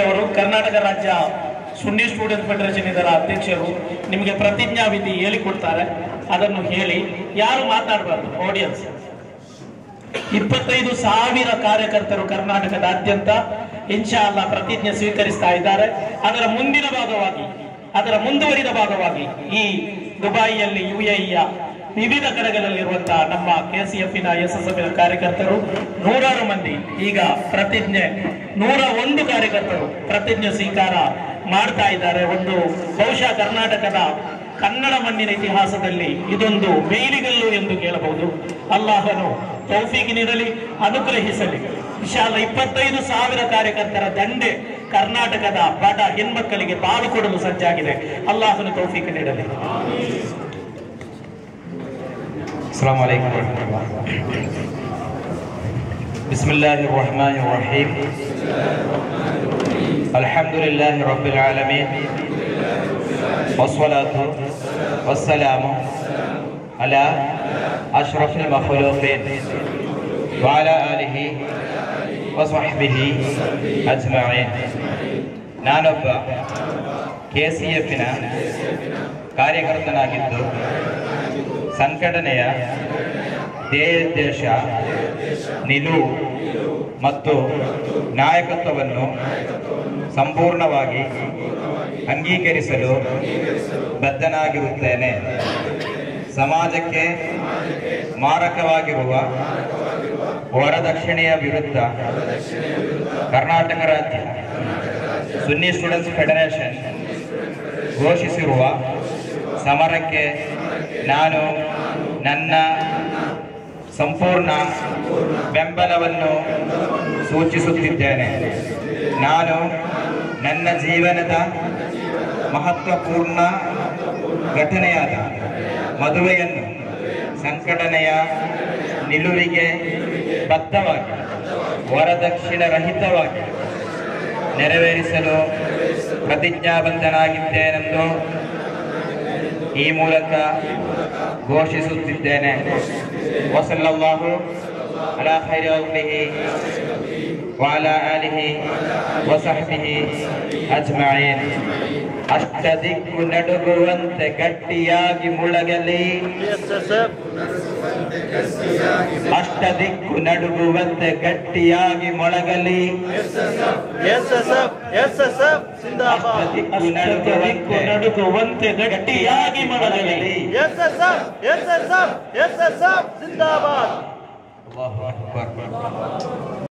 ಅವರು ಕರ್ನಾಟಕ ರಾಜ್ಯ ಸುನ್ನಿ student federation ಇದರ ಅಧ್ಯಕ್ಷರು ನಿಮಗೆ ಪ್ರತಿಜ್ಞಾ ವಿಧಿ ಹೇಳಿಕೊಡ್ತಾರೆ. ಅದನ್ನು ಹೇಳಿ, ಯಾರು ಮಾತಾಡಬಾರ್ದು ಆಡಿಯನ್ಸ್ ಇಪ್ಪತ್ತೈದು ಸಾವಿರ ಕಾರ್ಯಕರ್ತರು ಕರ್ನಾಟಕದಾದ್ಯಂತ ಇನ್ಶಾ ಅಲ್ಲ ಪ್ರತಿಜ್ಞೆ ಸ್ವೀಕರಿಸ್ತಾ ಇದ್ದಾರೆ. ಅದರ ಮುಂದಿನ ಭಾಗವಾಗಿ, ಅದರ ಮುಂದುವರಿದ ಭಾಗವಾಗಿ ಈ ದುಬಾಯಿಯಲ್ಲಿ ಯುಎಇಯ ವಿವಿಧ ಕಡೆಗಳಲ್ಲಿರುವಂತಹ ನಮ್ಮ ಕೆಸಿಎಫ್ನ ಎಸ್ ಎಸ್ ಎಫ್ ಕಾರ್ಯಕರ್ತರು ನೂರಾರು ಮಂದಿ, ಈಗ ಪ್ರತಿಜ್ಞೆ, ನೂರ ಒಂದು ಕಾರ್ಯಕರ್ತರು ಪ್ರತಿಜ್ಞೆ ಸ್ವೀಕಾರ ಮಾಡ್ತಾ ಇದ್ದಾರೆ. ಒಂದು ಬಹುಶಃ ಕರ್ನಾಟಕದ ಕನ್ನಡ ಮಣ್ಣಿನ ಇತಿಹಾಸದಲ್ಲಿ ಇದೊಂದು ಮೇಲಿಗಲ್ಲು ಎಂದು ಕೇಳಬಹುದು. ಅಲ್ಲಾಹನು ತೌಫೀಕ್ ನೀಡಲಿ, ಅನುಗ್ರಹಿಸಲಿ. ವಿಶಾಲ ಇಪ್ಪತ್ತೈದು ಸಾವಿರ ಕಾರ್ಯಕರ್ತರ ದಂಡೆ ಕರ್ನಾಟಕದ ಬಡ ಹೆಣ್ಮಕ್ಕಳಿಗೆ ಪಾಲು ಕೊಡಲು ಸಜ್ಜಾಗಿದೆ. ಅಲ್ಲಾಹನು ತೌಫೀಕ್ ನೀಡಲಿ. السلام عليكم ورحمة الله بسم الله الرحمن الرحيم الحمد لله رب العالمين والصلاة والسلام على أشرف المخلوقين وعلى آله وصحبه أجمعين ನಾನೊಬ್ಬ ಕೆ ಸಿ ಎಫಿನ ಕಾರ್ಯಕರ್ತನಾಗಿದ್ದು ಸಂಘಟನೆಯ ಧ್ಯೇಯೋದ್ದೇಶ, ನಿಲುವು ಮತ್ತು ನಾಯಕತ್ವವನ್ನು ಸಂಪೂರ್ಣವಾಗಿ ಅಂಗೀಕರಿಸಲು ಬದ್ಧನಾಗಿರುತ್ತೇನೆ. ಸಮಾಜಕ್ಕೆ ಮಾರಕವಾಗಿರುವ ವರದಕ್ಷಿಣೆಯ ವಿರುದ್ಧ ಕರ್ನಾಟಕ ರಾಜ್ಯ ಸುನ್ನಿ ಸ್ಟೂಡೆಂಟ್ಸ್ ಫೆಡರೇಷನ್ ಘೋಷಿಸಿರುವ ಸಮರಕ್ಕೆ ನಾನು ನನ್ನ ಸಂಪೂರ್ಣ ಬೆಂಬಲವನ್ನು ಸೂಚಿಸುತ್ತಿದ್ದೇನೆ. ನಾನು ನನ್ನ ಜೀವನದ ಮಹತ್ವಪೂರ್ಣ ಘಟನೆಯಾದ ಮದುವೆಯನ್ನು ಸಂಘಟನೆಯ ನಿಲುವಿಗೆ ಬದ್ಧವಾಗಿ, ವರದಕ್ಷಿಣ ರಹಿತವಾಗಿ ನೆರವೇರಿಸಲು ಪ್ರತಿಜ್ಞಾಬದ್ಧನಾಗಿದ್ದೇನೆಂದು ಈ ಮೂಲಕ ಘೋಷಿಸುತ್ತಿದ್ದೇನೆ ವಸಲ್ಲಲ್ಲಾಹು ಅಲಾ ಖೈರಿ وعلى آله وصحبه أجمعين ಅಷ್ಟದಿಕ್ಕು ندب وانت ಮುಳಗಲಿ ಅಷ್ಟದಿಕ್ಕು ನಡುಗುವಂತೆ ಗಟ್ಟಿಯಾಗಿ ಮೊಳಗಲಿ ಅಷ್ಟದಿಕ್ಕು ನಡುಗುವಂತೆ ನಡುಗುವಂತೆ ಗಟ್ಟಿಯಾಗಿ ಮೊಳಗಲಿ ಅಲ್ಲಾಹು ಅಕ್ಬರ್